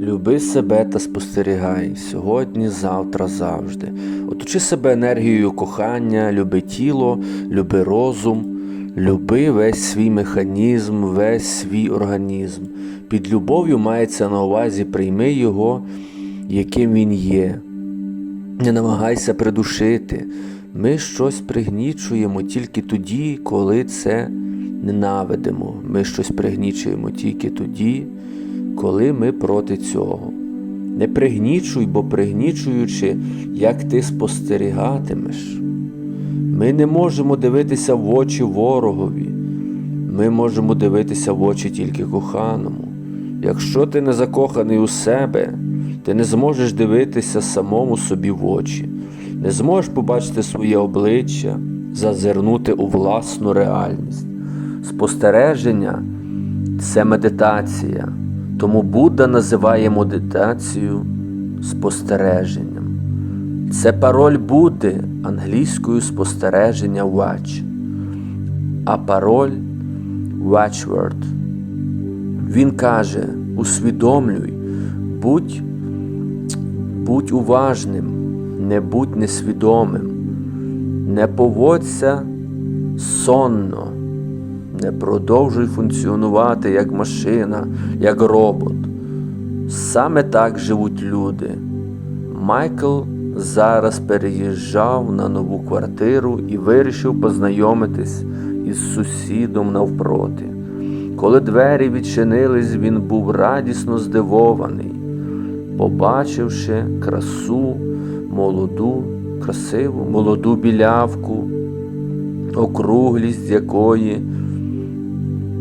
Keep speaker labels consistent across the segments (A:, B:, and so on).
A: Люби себе та спостерігай сьогодні, завтра, завжди. Оточи себе енергією кохання, люби тіло, люби розум, люби весь свій механізм, весь свій організм. Під любов'ю мається на увазі прийми його, яким він є. Не намагайся придушити. Ми щось пригнічуємо тільки тоді, коли це ненавидимо. Ми щось пригнічуємо тільки тоді, коли ми проти цього. Не пригнічуй, бо пригнічуючи, як ти спостерігатимеш. Ми не можемо дивитися в очі ворогові. Ми можемо дивитися в очі тільки коханому. Якщо ти не закоханий у себе, ти не зможеш дивитися самому собі в очі, не зможеш побачити своє обличчя, зазирнути у власну реальність. Спостереження це медитація, тому Будда називає медитацію спостереженням. Це пароль Будди англійською спостереження watch, а пароль watchword. Він каже: усвідомлюй, будь, будь уважним, не будь несвідомим, не поводься сонно, не продовжуй функціонувати як машина, як робот. Саме так живуть люди. Майкл зараз переїжджав на нову квартиру і вирішив познайомитись із сусідом навпроти. Коли двері відчинились, він був радісно здивований, побачивши красу, молоду, красиву, молоду білявку, округлість якої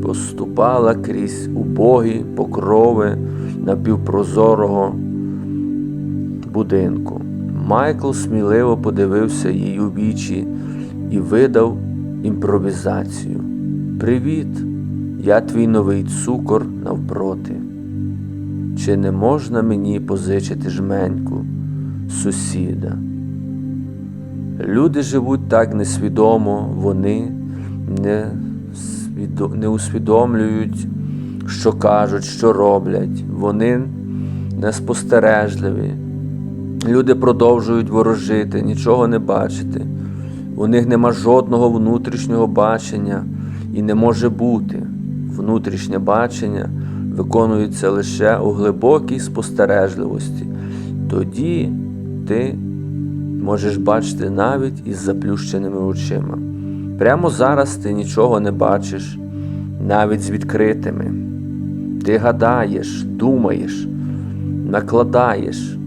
A: поступала крізь убогі покрови напівпрозорого будинку. Майкл сміливо подивився їй у вічі і видав імпровізацію. Привіт! Я твій новий цукор навпроти. Чи не можна мені позичити жменьку сусіда? Люди живуть так несвідомо, вони не. Не усвідомлюють, що кажуть, що роблять, вони неспостережливі. Люди продовжують ворожити, нічого не бачити. У них нема жодного внутрішнього бачення і не може бути. Внутрішнє бачення виконується лише у глибокій спостережливості. Тоді ти можеш бачити навіть із заплющеними очима. Прямо зараз ти нічого не бачиш, навіть з відкритими. Ти гадаєш, думаєш, накладаєш.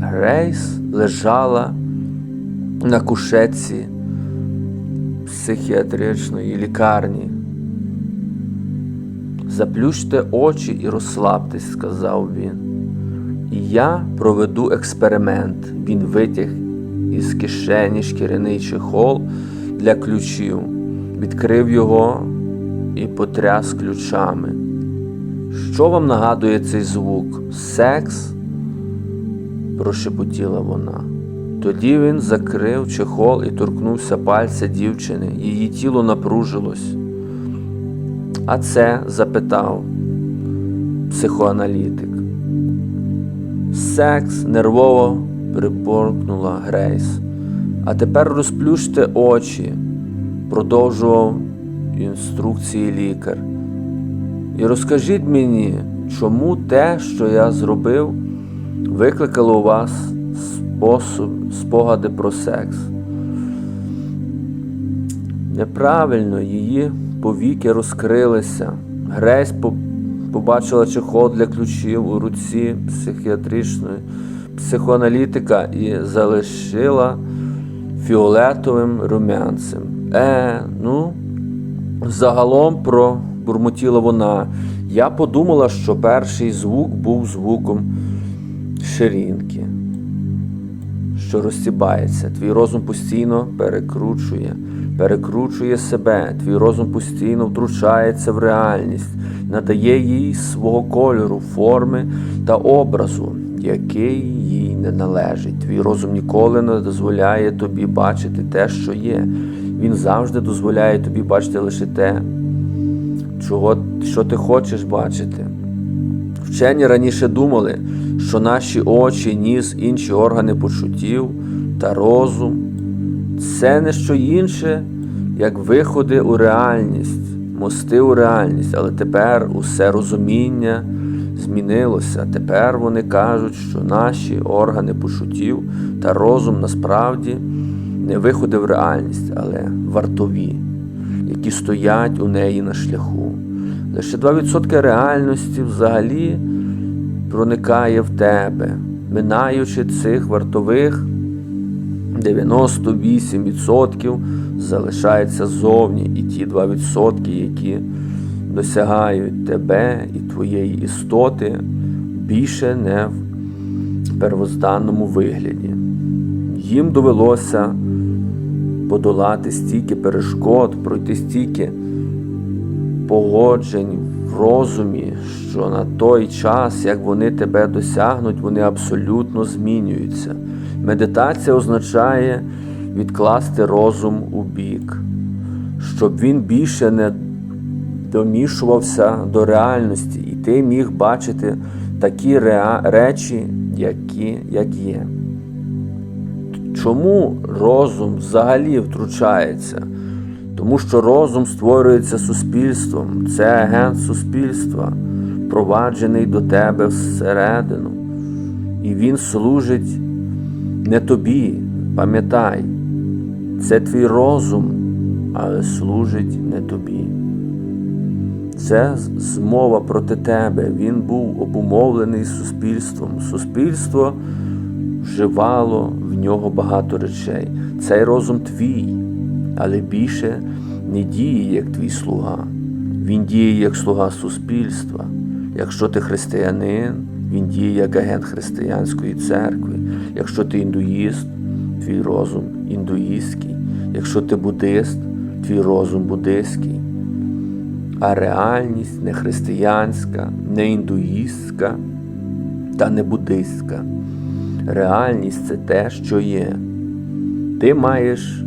A: Грейс лежала на кушетці психіатричної лікарні. Заплющте очі і розслабтесь, сказав він. І я проведу експеримент. Він витяг із кишені шкіряний чехол для ключів, відкрив його і потряс ключами. Що вам нагадує цей звук? Секс? прошепотіла вона. Тоді він закрив чехол і торкнувся пальця дівчини. Її тіло напружилось. А це? запитав психоаналітик. Секс нервово припоркнула Грейс. А тепер розплющте очі, продовжував інструкції лікар. І розкажіть мені, чому те, що я зробив, викликало у вас спосіб, спогади про секс. Неправильно її повіки розкрилися. Грейс побачила чехол для ключів у руці психіатричної психоаналітика і залишила фіолетовим румянцем. Е, ну, загалом пробурмотіла вона. Я подумала, що перший звук був звуком ширинки, що розсібається. Твій розум постійно перекручує, перекручує себе, твій розум постійно втручається в реальність, надає їй свого кольору, форми та образу, який їй не належить. Твій розум ніколи не дозволяє тобі бачити те, що є. Він завжди дозволяє тобі бачити лише те, чого, що ти хочеш бачити. Вчені раніше думали, що наші очі, ніс, інші органи почуттів та розум це не що інше, як виходи у реальність, мости у реальність, але тепер усе розуміння змінилося. Тепер вони кажуть, що наші органи почуттів та розум насправді не виходи в реальність, але вартові, які стоять у неї на шляху. Лише 2% реальності взагалі проникає в тебе, минаючи цих вартових 98% залишається ззовні, і ті 2%, які досягають тебе і твоєї істоти, більше не в первозданному вигляді. Їм довелося подолати стільки перешкод, пройти стільки погоджень в розумі, що на той час, як вони тебе досягнуть, вони абсолютно змінюються. Медитація означає відкласти розум у бік, щоб він більше не домішувався до реальності, і ти міг бачити такі реа... речі, які, як є. Чому розум взагалі втручається? Тому що розум створюється суспільством, це агент суспільства, проваджений до тебе всередину. І він служить не тобі, пам'ятай, це твій розум, але служить не тобі. Це змова проти тебе. Він був обумовлений суспільством. Суспільство вживало в нього багато речей. Цей розум твій, але більше не діє як твій слуга. Він діє як слуга суспільства. Якщо ти християнин, він діє як агент християнської церкви. Якщо ти індуїст, твій розум індуїстський. Якщо ти буддист, твій розум буддистський. А реальність не християнська, не індуїстська та не буддистська. Реальність це те, що є. Ти маєш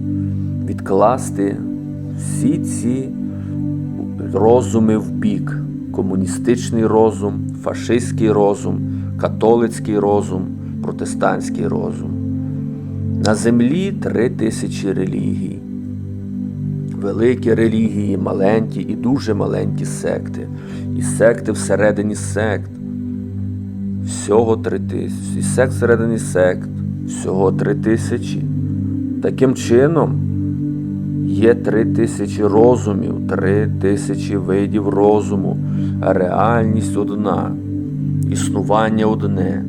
A: відкласти всі ці розуми в бік. Комуністичний розум, фашистський розум, католицький розум, протестантський розум. На землі три тисячі релігій. Великі релігії, маленькі і дуже маленькі секти. І секти всередині сект. Всього три тисячі. І сект всередині сект. Всього три тисячі. Таким чином, є три тисячі розумів, три тисячі видів розуму, а реальність одна, існування одне,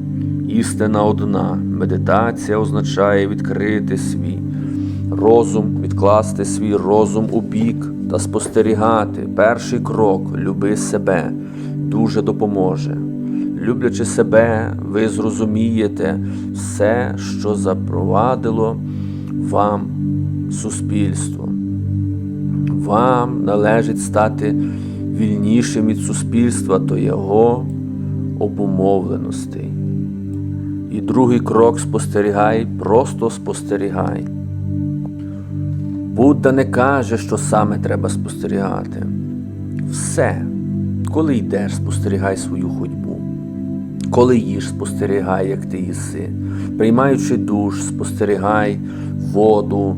A: істина одна. Медитація означає відкрити свій розум, відкласти свій розум у бік та спостерігати. Перший крок люби себе дуже допоможе. Люблячи себе, ви зрозумієте все, що запровадило вам суспільство. Вам належить стати вільнішим від суспільства то його обумовленостей. І другий крок спостерігай, просто спостерігай. Будда не каже, що саме треба спостерігати. Все, коли йдеш, спостерігай свою ходьбу. Коли їш, спостерігай, як ти їси. Приймаючи душ, спостерігай воду,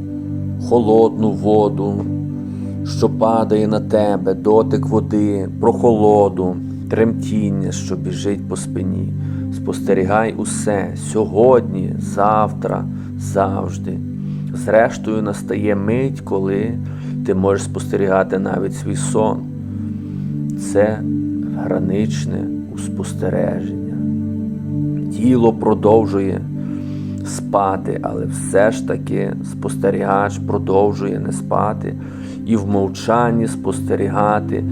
A: холодну воду, що падає на тебе, дотик води, прохолоду, тремтіння, що біжить по спині. Спостерігай усе сьогодні, завтра, завжди. Зрештою, настає мить, коли ти можеш спостерігати навіть свій сон. Це граничне спостереження. Тіло продовжує спати, але все ж таки спостерігач продовжує не спати і в мовчанні спостерігати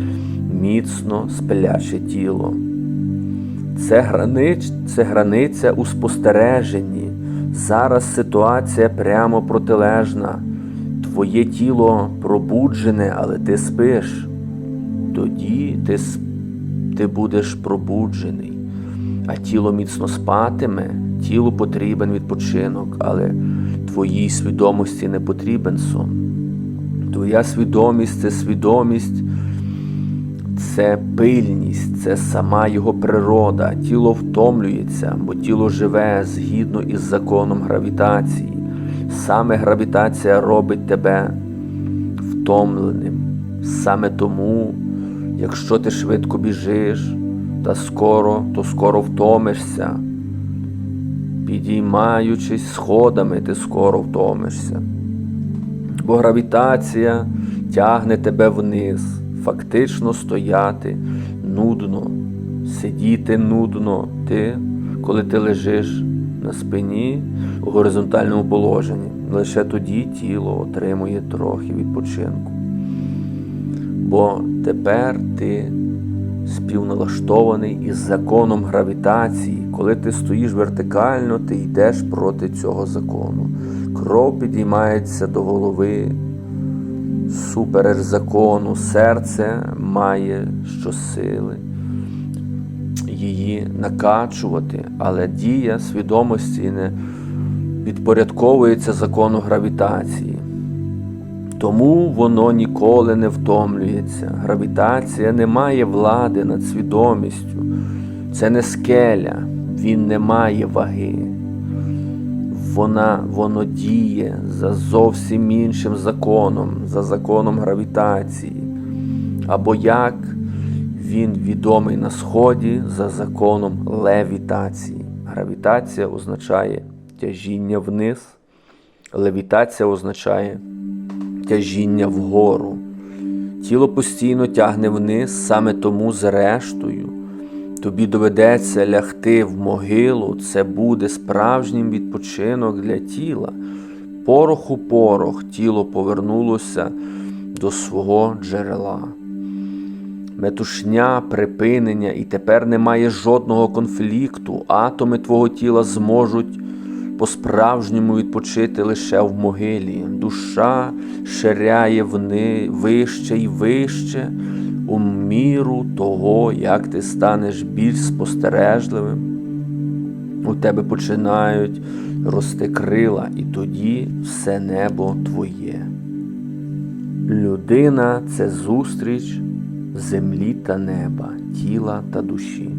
A: міцно спляче тіло. Це, гранич, це границя у спостереженні. Зараз ситуація прямо протилежна. Твоє тіло пробуджене, але ти спиш. Тоді ти, ти будеш пробуджений, а тіло міцно спатиме, тілу потрібен відпочинок, але твоїй свідомості не потрібен сон. Твоя свідомість це свідомість, це пильність, це сама його природа. Тіло втомлюється, бо тіло живе згідно із законом гравітації. Саме гравітація робить тебе втомленим. Саме тому, якщо ти швидко біжиш, та скоро, то скоро втомишся. Підіймаючись сходами, ти скоро втомишся. Бо гравітація тягне тебе вниз, фактично стояти нудно, сидіти нудно. Ти, коли ти лежиш на спині у горизонтальному положенні, лише тоді тіло отримує трохи відпочинку. Бо тепер ти співналаштований із законом гравітації. Коли ти стоїш вертикально, ти йдеш проти цього закону. Кров підіймається до голови, супереч закону, серце має щосили її накачувати, але дія свідомості не підпорядковується закону гравітації. Тому воно ніколи не втомлюється. Гравітація не має влади над свідомістю. Це не скеля, він не має ваги. Вона, воно діє за зовсім іншим законом, за законом гравітації. Або як він відомий на Сході за законом левітації. Гравітація означає тяжіння вниз, левітація означає тяжіння вгору. Тіло постійно тягне вниз, саме тому, зрештою, тобі доведеться лягти в могилу, це буде справжнім відпочинок для тіла. Порох у порох тіло повернулося до свого джерела. Метушня, припинення, і тепер немає жодного конфлікту. Атоми твого тіла зможуть по-справжньому відпочити лише в могилі. Душа ширяє вни вище і вище у міру того, як ти станеш більш спостережливим. У тебе починають рости крила, і тоді все небо твоє. Людина це зустріч землі та неба, тіла та душі.